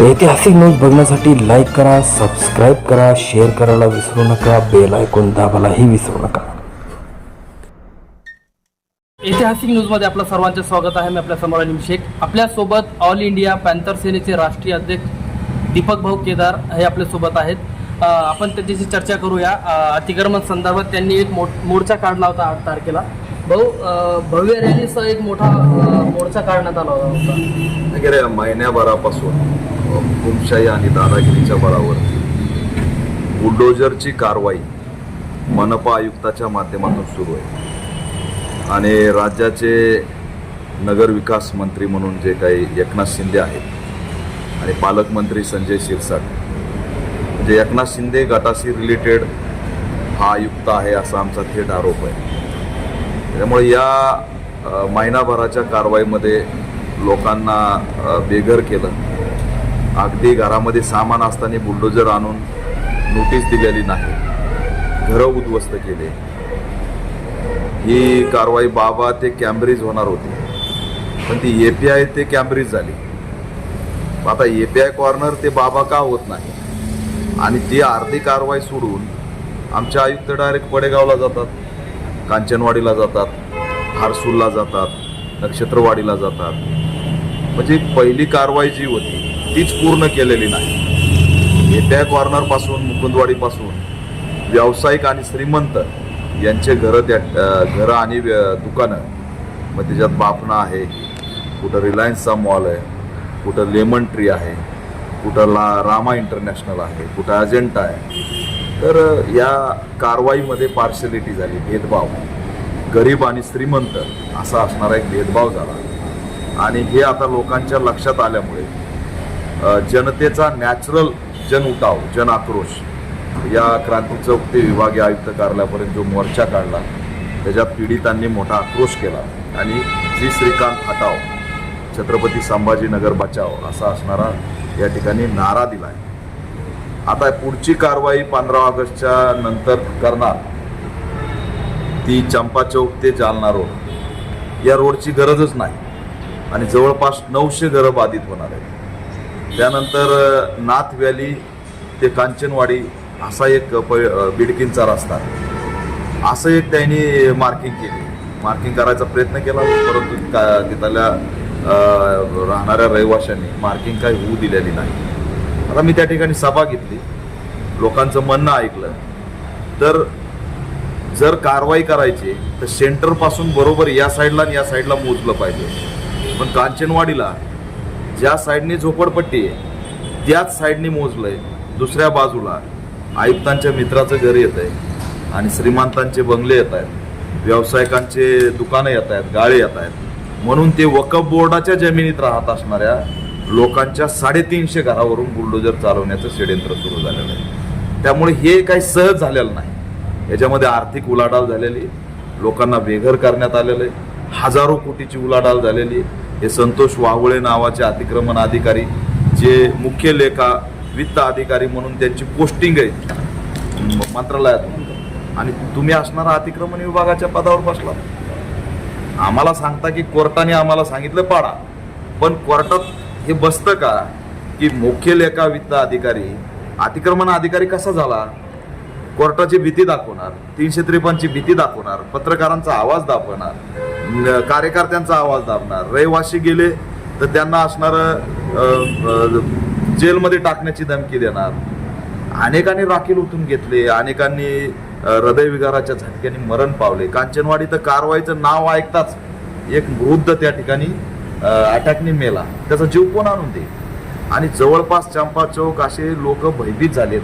ऐतिहासिक न्यूज बघण्यासाठी लाईक करा सबस्क्राईब करा शेअर करायला विसरू नका बेल आयकॉन दाबायलाही विसरू नका. ऐतिहासिक न्यूजमध्ये आपलं सर्वांचे स्वागत आहे. मी आपल्यासमोर अनिम शेख. आपल्यासोबत ऑल इंडिया पॅन्थर सेनेचे राष्ट्रीय अध्यक्ष दीपक भाऊ केदार हे आपल्यासोबत आहेत. आपण त्याच्याशी चर्चा करूया. अ, अतिक्रमण संदर्भात त्यांनी एक मोठ मोर्चा काढला होता आठ तारखेला. भाऊ भव्य रॅलीसह एक मोठा मोर्चा काढण्यात आला होता. गेल्या महिन्याभरापासून हुकुमशाही आणि दादागिरीच्या बळावरती. बुलडोजरची कारवाई मनपा आयुक्ताच्या माध्यमातून सुरू आहे. आणि राज्याचे नगरविकास मंत्री म्हणून जे काही एकनाथ शिंदे आहेत आणि पालकमंत्री संजय शिरसाट. म्हणजे एकनाथ शिंदे गटाशी रिलेटेड हा आयुक्त आहे असा आमचा थेट आरोप आहे. त्यामुळे या महिनाभराच्या कारवाईमध्ये लोकांना बेघर केलं. अगदी घरामध्ये सामान असताना बुलडोजर आणून नोटीस दिलेली नाही. घरं उद्ध्वस्त केले. ही कारवाई बाबा ते कॅम्ब्रिज होणार होती. पण ती ए पी आय ते कॅम्ब्रिज झाली. आता ए पी आय कॉर्नर ते बाबा का होत नाही? आणि ती अर्धी कारवाई सोडून आमचे आयुक्त डायरेक्ट पडेगावला जातात कांचनवाडीला जातात हारसूलला जातात नक्षत्रवाडीला जातात. म्हणजे पहिली कारवाई जी होती तीच पूर्ण केलेली नाही. येत्या कॉर्नरपासून मुकुंदवाडीपासून व्यावसायिक आणि श्रीमंत यांचे घरं त्या घरं आणि व्य- दुकानं मग त्याच्यात बाफना आहे. कुठं रिलायन्सचा मॉल आहे कुठं लेमन ट्री आहे कुठं ला रामा इंटरनॅशनल आहे कुठं अजेंटा आहे. तर या कारवाईमध्ये पार्शलिटी झाली भेदभाव. गरीब आणि श्रीमंत असा असणारा एक भेदभाव झाला. आणि हे आता लोकांच्या लक्षात आल्यामुळे जनतेचा नॅचरल जन उठाव जन आक्रोश. या क्रांती चौक ते विभागीय आयुक्त कार्यालयापर्यंत जो मोर्चा काढला त्याच्यात पीडितांनी मोठा आक्रोश केला. आणि जी श्रीकांत हटाव छत्रपती संभाजीनगर बचाव असा असणारा या ठिकाणी नारा दिला आहे आता पुढची कारवाई पंधरा ऑगस्टच्या नंतर करणार. ती चंपा चौक ते जालना रोड. या रोडची गरजच नाही. आणि जवळपास नऊशे घरं बाधित होणार आहेत. त्यानंतर नाथ व्हॅली ते कांचनवाडी असा एक प बिडकींचा रस्ता. असं एक त्यांनी मार्किंग केली. मार्किंग करायचा प्रयत्न केला परंतु का- तिथल्या राहणाऱ्या रहिवाशांनी मार्किंग काही होऊ दिलेली नाही. आता मी त्या ठिकाणी सभा घेतली. लोकांचं म्हणणं ऐकलं. तर जर कारवाई करायची तर सेंटरपासून बरोबर या साईडला आणि या साईडला मोजलं पाहिजे. पण कांचनवाडीला ज्या साईडने झोपडपट्टी आहे त्याच साईडने मोजलंय. दुसऱ्या बाजूला आयुक्तांच्या मित्राचं घर येत आहे आणि श्रीमंतांचे बंगले येत आहेत. व्यावसायिकांचे दुकानं येत आहेत गाळे येत आहेत. म्हणून ते वकफ बोर्डाच्या जमिनीत राहत असणाऱ्या लोकांच्या साडेतीनशे घरावरून बुलडोजर चालवण्याचं षड्यंत्र सुरू झालेलं आहे. त्यामुळे हे काही सहज झालेलं नाही. याच्यामध्ये आर्थिक उलाढाल झालेली लोकांना बेघर करण्यात आलेलं आहे. हजारो कोटीची उलाढाल झालेली हे संतोष वाहुळे नावाचे अतिक्रमण अधिकारी जे मुख्य लेखा वित्त अधिकारी म्हणून त्यांची पोस्टिंग आहे. मंत्रालयात. आणि तुम्ही असणारा अतिक्रमण विभागाच्या पदावर बसला. आम्हाला सांगता की कोर्टाने आम्हाला सांगितलं पाडा. पण कोर्टात हे बसतं का? की मुख्य लेखा वित्त अधिकारी अतिक्रमण अधिकारी कसा झाला? कोर्टाची भीती दाखवणार तीनशे त्रेपन्नची भीती दाखवणार पत्रकारांचा आवाज दाखवणार. कार्यकर्त्यांचा आवाज दाबणार. रहिवाशी गेले तर त्यांना असणार जेलमध्ये टाकण्याची धमकी देणार. अनेकांनी राखील उठून घेतले अनेकांनी हृदयविकाराच्या झटक्याने मरण पावले. कांचनवाडी तर कारवाईचं नाव ऐकताच एक वृद्ध त्या ठिकाणी अटॅकने मेला. त्याचा जीव कोण आणून दे आणि जवळपास चंपा चौक असे लोक भयभीत झालेत.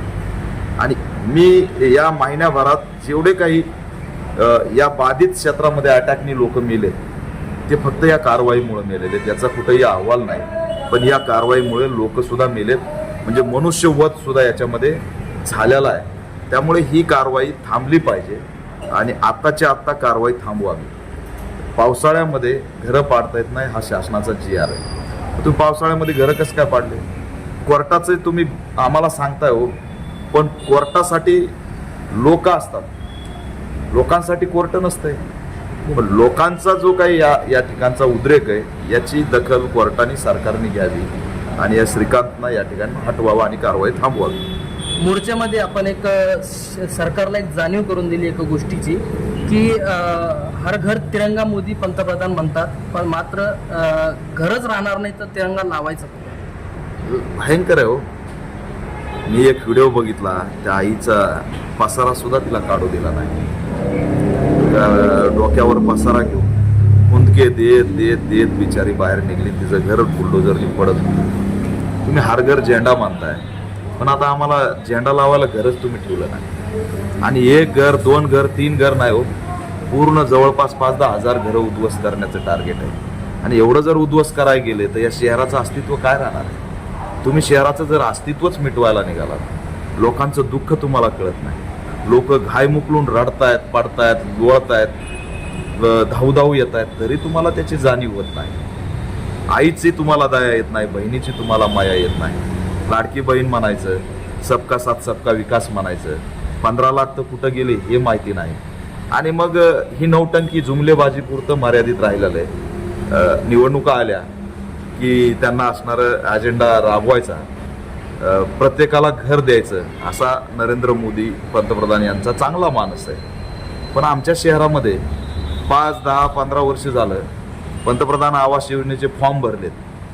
आणि मी या महिन्याभरात जेवढे काही या बाधित क्षेत्रामध्ये अटॅकनी लोक मेले. ते फक्त या कारवाईमुळे मेलेले. त्याचा कुठेही अहवाल नाही. पण या कारवाईमुळे लोकसुद्धा मेलेत. म्हणजे मनुष्यवध सुद्धा याच्यामध्ये झालेला आहे. त्यामुळे ही कारवाई थांबली पाहिजे आणि आत्ताच्या आत्ता कारवाई थांबवावी. पावसाळ्यामध्ये घरं पाडता येत नाही हा शासनाचा जी आर आहे. तुम्ही पावसाळ्यामध्ये घरं कसं काय पाडले? कोर्टाचे तुम्ही आम्हाला सांगताय हो. पण कोर्टासाठी लोक असतात. लोकांसाठी कोर्ट नसतंय. पण लोकांचा जो काही या या ठिकाणचा उद्रेक आहे याची दखल कोर्टाने सरकारने घ्यावी आणि या श्रीकांतनं या ठिकाणी हटवावं आणि कारवाई थांबवावी. मोर्चामध्ये आपण एक सरकारला एक जाणीव करून दिली एका गोष्टीची की हर घर तिरंगा मोदी पंतप्रधान म्हणतात पण मात्र घरच राहणार नाही तर तिरंगा लावायचा? भयंकर आहे हो. मी एक व्हिडिओ बघितला त्या आईचा पसारा सुद्धा तिला काढू दिला नाही. डोक्यावर पसारा घेऊन हुंदके देत देत देत बिचारी बाहेर निघली. तिचं घर बुलडोजरनी पडत तुम्ही हर घर झेंडा मानताय. पण आता आम्हाला झेंडा लावायला घरच तुम्ही ठेवलं नाही. आणि एक घर दोन घर तीन घर नाही हो. पूर्ण जवळपास पाच दहा हजार घरं उद्ध्वस्त करण्याचं टार्गेट आहे. आणि एवढं जर उद्ध्वस्त करायला गेले तर या शहराचं अस्तित्व काय राहणार आहे? तुम्ही शहराचं जर अस्तित्वच मिटवायला निघालात लोकांचं दुःख तुम्हाला कळत नाही. लोक घाय मुकलून रडतायत पडतायत गोळतायत व धावधाव येत आहेत तरी तुम्हाला त्याची जाणीव होत नाही. आईची तुम्हाला दया येत नाही बहिणीची तुम्हाला माया येत नाही. लाडकी बहीण म्हणायचं सबका साथ सबका विकास म्हणायचं. पंधरा लाख तर कुठं गेले हे माहिती नाही. आणि मग ही नौटंकी जुमलेबाजी पुरतं मर्यादित राहिलेलं आहे. निवडणुका आल्या की त्यांना असणारा अजेंडा राबवायचा. प्रत्येकाला घर द्यायचं असा नरेंद्र मोदी पंतप्रधान यांचा चांगला मानस आहे. पण आमच्या शहरामध्ये पाच दहा पंधरा वर्ष झालं पंतप्रधान आवास योजनेचे फॉर्म भरलेत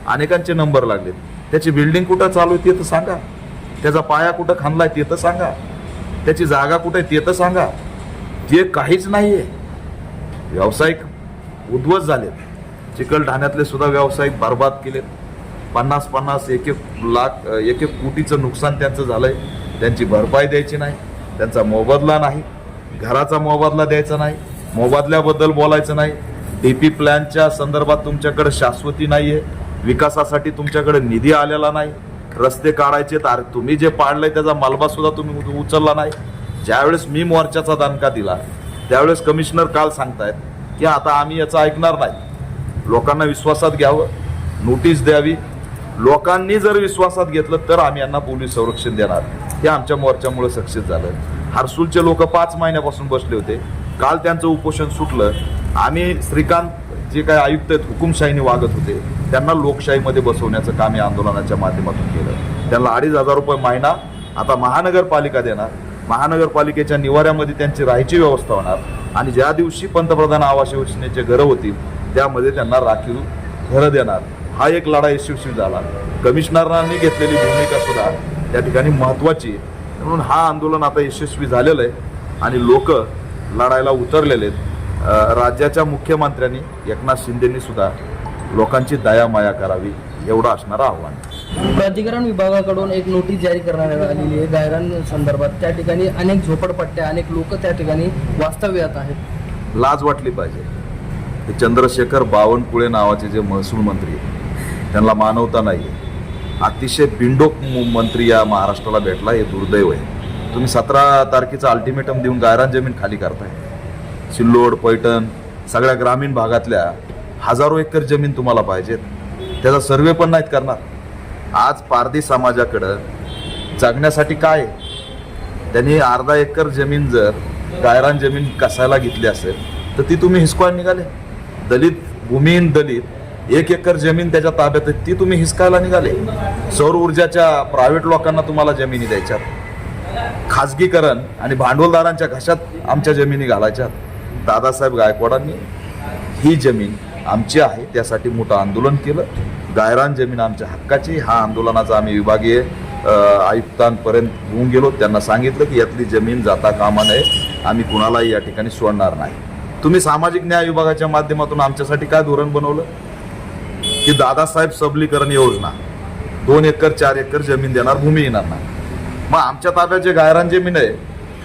अनेकांचे नंबर लागलेत. त्याची बिल्डिंग कुठं चालू आहे ते तर सांगा. त्याचा पाया कुठं खांदलाय ते तर सांगा. त्याची जागा कुठे आहे ते तर सांगा. ते काहीच नाही आहे व्यावसायिक उद्ध्वस्त झालेत. चिखलठाण्यातले सुद्धा व्यावसायिक बरबाद केलेत. पन्नास पन्नास एक एक लाख एक एक कोटीचं नुकसान त्यांचं झालंय. त्यांची भरपाई द्यायची नाही. त्यांचा मोबदला नाही. घराचा मोबदला द्यायचा नाही. मोबदल्याबद्दल बोलायचं नाही. डी पी प्लॅनच्या संदर्भात तुमच्याकडे शाश्वती नाही आहे विकासासाठी तुमच्याकडे निधी आलेला नाही. रस्ते काढायचे तर तुम्ही जे पाडलंय त्याचा मलबा सुद्धा तुम्ही उचलला नाही. ज्यावेळेस मी मोर्चाचा दणका दिला त्यावेळेस कमिशनर काल सांगतायत की आता आम्ही याचं ऐकणार नाही. लोकांना विश्वासात घ्यावं. नोटीस द्यावी. लोकांनी जर विश्वासात घेतलं तर आम्ही यांना पोलीस संरक्षण देणार. हे आमच्या मोर्चामुळे सक्सेस झालं. हर्सूलचे लोक पाच महिन्यापासून बसले होते. काल त्यांचं उपोषण सुटलं. आम्ही श्रीकांत जे काही आयुक्त आहेत हुकुमशाहीने वागत होते. त्यांना लोकशाहीमध्ये बसवण्याचं काम या आंदोलनाच्या माध्यमातून केलं. त्यांना अडीच हजार रुपये महिना आता महानगरपालिका देणार. महानगरपालिकेच्या निवाऱ्यामध्ये त्यांची राहायची व्यवस्था होणार. आणि ज्या दिवशी पंतप्रधान आवास योजनेचे घरं होतील त्यामध्ये त्यांना राखीव घरं देणार. हा एक लढा यशस्वी झाला. कमिशनरांनी घेतलेली भूमिका सुद्धा त्या ठिकाणी महत्वाची आहे. म्हणून हा आंदोलन आता यशस्वी झालेलं आहे आणि लोक लढायला उतरलेले आहेत. राज्याच्या मुख्यमंत्र्यांनी एकनाथ शिंदेनी सुद्धा लोकांची दया माया करावी एवढं असणारं आव्हान. प्राधिकरण विभागाकडून एक नोटीस जारी करण्यात आलेली आहे. गायरान संदर्भात त्या ठिकाणी अनेक झोपडपट्ट्या अनेक लोक त्या ठिकाणी वास्तव्यात आहेत. लाज वाटली पाहिजे. चंद्रशेखर बावनकुळे नावाचे जे महसूल मंत्री आहेत, त्यांना मानवता नाही अतिशय बिंडोक मंत्री या महाराष्ट्राला भेटला हे दुर्दैव आहे. तुम्ही सतरा तारखेचा अल्टिमेटम देऊन गायरान जमीन खाली करताय. सिल्लोड पैठण सगळ्या ग्रामीण भागातल्या हजारो एकर जमीन तुम्हाला पाहिजेत. त्याचा सर्वे पण नाहीत करणार. आज पारधी समाजाकडं जगण्यासाठी काय? आहे? त्यांनी अर्धा एकर जमीन जर गायरान जमीन कसायला घेतली असेल तर ती तुम्ही हिसकवायला निघाले. दलित भूमिहीन दलित एक एकर जमीन त्याच्या ताब्यात आहे ती तुम्ही हिसकायला निघाले. सौर ऊर्जाच्या प्रायव्हेट लोकांना तुम्हाला जमिनी द्यायच्यात खाजगीकरण आणि भांडवलदारांच्या घशात आमच्या जमिनी घालायच्यात दादासाहेब गायकवाडांनी ही जमीन आमची आहे त्यासाठी मोठं आंदोलन केलं. गायरान जमीन आमच्या हक्काची हा आंदोलनाचा आम्ही विभागीय आयुक्तांपर्यंत घेऊन गेलो. त्यांना सांगितलं की यातली जमीन जाता कामा नये आम्ही कुणालाही या ठिकाणी सोडणार नाही. तुम्ही सामाजिक न्याय विभागाच्या माध्यमातून आमच्यासाठी काय धोरण बनवलं? की दादासाहेब सबलीकरण योजना. दोन एकर चार एकर जमीन देणार भूमिहीनांना मग आमच्या ताब्यात जे गायरान जमीन आहे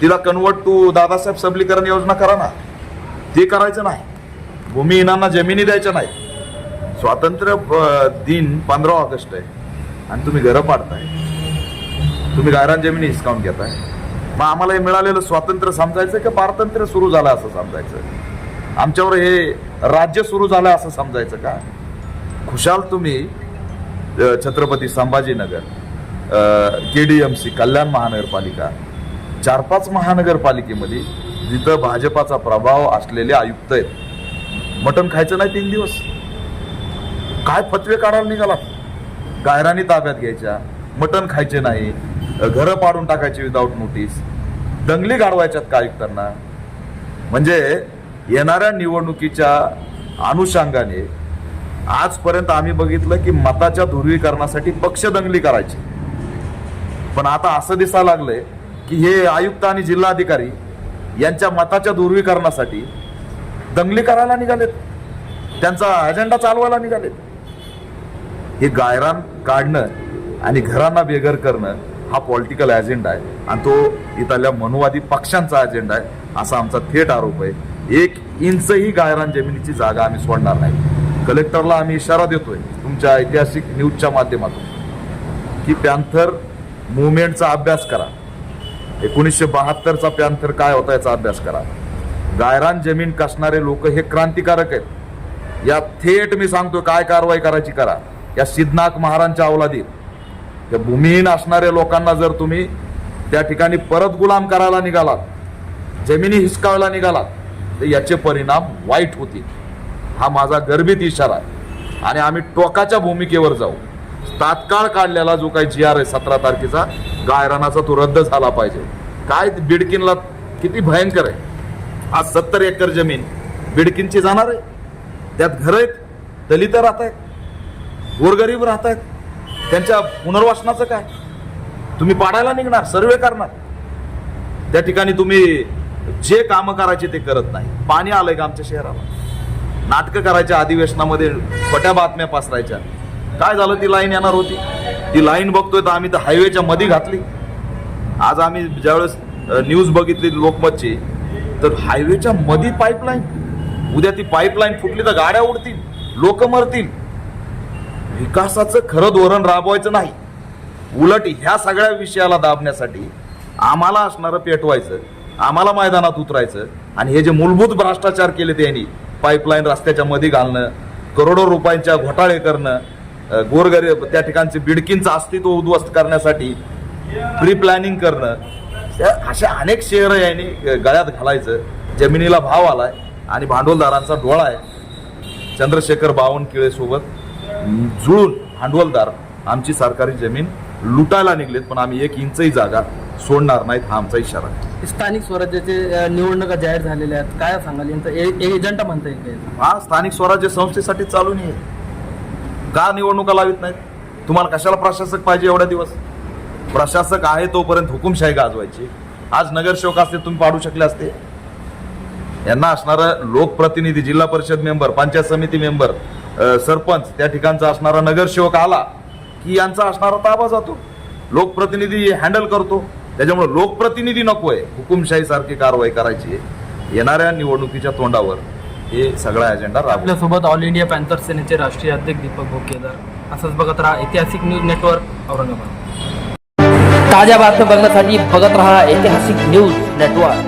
तिला कन्वर्ट टू दादासाहेब सबलीकरण योजना करा ना. ते करायचं नाही. भूमिहीनांना जमिनी द्यायच्या नाही. स्वातंत्र्य दिन पंधरा ऑगस्ट आहे. आणि तुम्ही घरं पाडताय. तुम्ही गायरान जमिनी हिसकावून घेताय. मग आम्हाला हे मिळालेलं स्वातंत्र्य समजायचं का पारतंत्र्य सुरू झालं असं समजायचं? आमच्यावर हे राज्य सुरू झालं असं समजायचं का? खुशाल तुम्ही Chhatrapati Sambhajinagar K D M C Kalyan महानगरपालिका चार पाच महानगरपालिकेमध्ये जिथं भाजपाचा प्रभाव असलेले आयुक्त आहेत. मटण खायचं नाही तीन दिवस. काय फतवे काढायला निघाला? गायरानी ताब्यात घ्यायच्या मटण खायचे नाही घरं पाडून टाकायची विदाऊट नोटीस दंगली गाडवायच्यात का आयुक्तांना? म्हणजे येणाऱ्या निवडणुकीच्या अनुषंगाने आजपर्यंत आम्ही बघितलं की मताच्या ध्रुवीकरणासाठी पक्ष दंगली करायची. पण आता असं दिसायला लागलंय की हे आयुक्त आणि जिल्हाधिकारी यांच्या मताच्या ध्रुवीकरणासाठी दंगली करायला निघालेत. त्यांचा अजेंडा चालवायला निघालेत. हे गायरान काढणं आणि घरांना बेघर करणं हा पॉलिटिकल अजेंडा आहे. आणि तो इथल्या मनुवादी पक्षांचा अजेंडा आहे असा आमचा थेट आरोप आहे. एक इंचही गायरान जमिनीची जागा आम्ही सोडणार नाही. कलेक्टरला आम्ही इशारा देतोय तुमच्या ऐतिहासिक न्यूजच्या माध्यमातून की पॅन्थर मुवमेंटचा अभ्यास करा. एकोणीसशे बहात्तरचा पॅन्थर काय होता याचा अभ्यास करा. गायरान जमीन कसणारे लोक हे क्रांतिकारक आहेत. या थेट मी सांगतो काय कारवाई करायची करा. या सिद्धनाथ महाराजांच्या अवलादीत. या भूमिहीन असणाऱ्या लोकांना जर तुम्ही त्या ठिकाणी परत गुलाम करायला निघालात जमिनी हिसकावायला निघालात तर याचे परिणाम वाईट होतील. हा माझा गर्भित इशारा आहे. आणि आम्ही टोकाच्या भूमिकेवर जाऊ. तात्काळ काढलेला जो काही जी आर आहे सतरा तारखेचा गायरानाचा तो रद्द झाला पाहिजे. काय बिडकिनला किती भयंकर आहे. आज सत्तर एकर जमीन बिडकिनची जाणार आहे. त्यात घर आहेत दलित राहत आहेत गोरगरीब राहत आहेत. त्यांच्या पुनर्वासनाचं काय? तुम्ही पाडायला निघणार सर्वे करणार. त्या ठिकाणी तुम्ही जे कामं करायचे ते करत नाही. पाणी आलंय का आमच्या शहराला? नाटकं करायच्या अधिवेशनामध्ये खोट्या बातम्या पसरायच्या. काय झालं? ती लाईन येणार होती. ती लाईन बघतोय तर आम्ही तर हायवेच्या मध्ये घातली. आज आम्ही ज्यावेळेस न्यूज बघितली लोकमतची तर हायवेच्या मधी पाईपलाईन उद्या ती पाईपलाईन फुटली तर गाड्या उडतील लोक मरतील. विकासाचं खरं धोरण राबवायचं नाही. उलट ह्या सगळ्या विषयाला दाबण्यासाठी आम्हाला असणारं पेटवायचं आम्हाला मैदानात उतरायचं आणि हे जे मूलभूत भ्रष्टाचार केले त्यांनी पाईपलाईन रस्त्याच्या मध्ये घालणं करोडो रुपयांच्या घोटाळे करणं गोरगरीब त्या ठिकाणचे बिडकींचं अस्तित्व उद्ध्वस्त करण्यासाठी प्री प्लॅनिंग करणं अशा अनेक शेअर यांनी गळ्यात घालायचं. जमिनीला भाव आलाय आणि भांडवलदारांचा डोळा आहे. चंद्रशेखर बावनकिळेसोबत जुळून भांडवलदार आमची सरकारी जमीन लुटायला निघलेत पण आम्ही एक इंचही जागा सोडणार नाहीत हा आमचा इशारा आहे. स्थानिक स्वराज्याचे निवडणुका जाहीर झालेल्या आहेत. काय सांगाल? यांचा ए- एजंटा म्हणता येईल हा स्थानिक स्वराज्य संस्थेसाठी चालू नाही का निवडणुका लावित नाहीत? तुम्हाला कशाला प्रशासक पाहिजे एवढ्या दिवस? प्रशासक आहे तोपर्यंत हुकुमशाही गाजवायची. आज नगरसेवक असते तुम्ही पाडू शकले असते. यांना असणारं लोकप्रतिनिधी जिल्हा परिषद मेंबर पंचायत समिती मेंबर सरपंच त्या ठिकाणचा असणारा नगरसेवक आला की यांचा असणारा ताबा जातो. लोकप्रतिनिधी हँडल करतो. त्याच्यामुळे लोकप्रतिनिधी नकोय हुकुमशाही सारखी कारवाई करायची आहे. येणाऱ्या निवडणुकीच्या तोंडावर हे सगळा अजेंडा आपल्यासोबत ऑल इंडिया पॅन्थर सेनेचे राष्ट्रीय अध्यक्ष दीपक भोकेदार असंच बघत राहा ऐतिहासिक न्यूज नेटवर्क औरंगाबाद. ताज्या बातम्या बघण्यासाठी बघत राहा ऐतिहासिक न्यूज नेटवर्क.